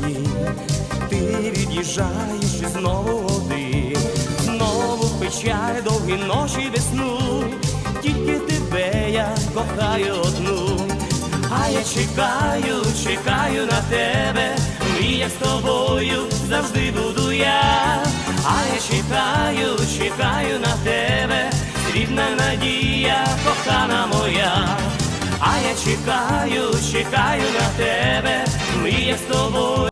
дні. Ти від'їжджаєш і знову один, знову печаль довгі ночі без сну. Тільки тебе я кохаю одну. А я чекаю, чекаю на тебе, мрія з тобою завжди буду я. А я чекаю, чекаю на тебе, срібна надія, кохана чекаю, чекаю на тебе, мрія з тобою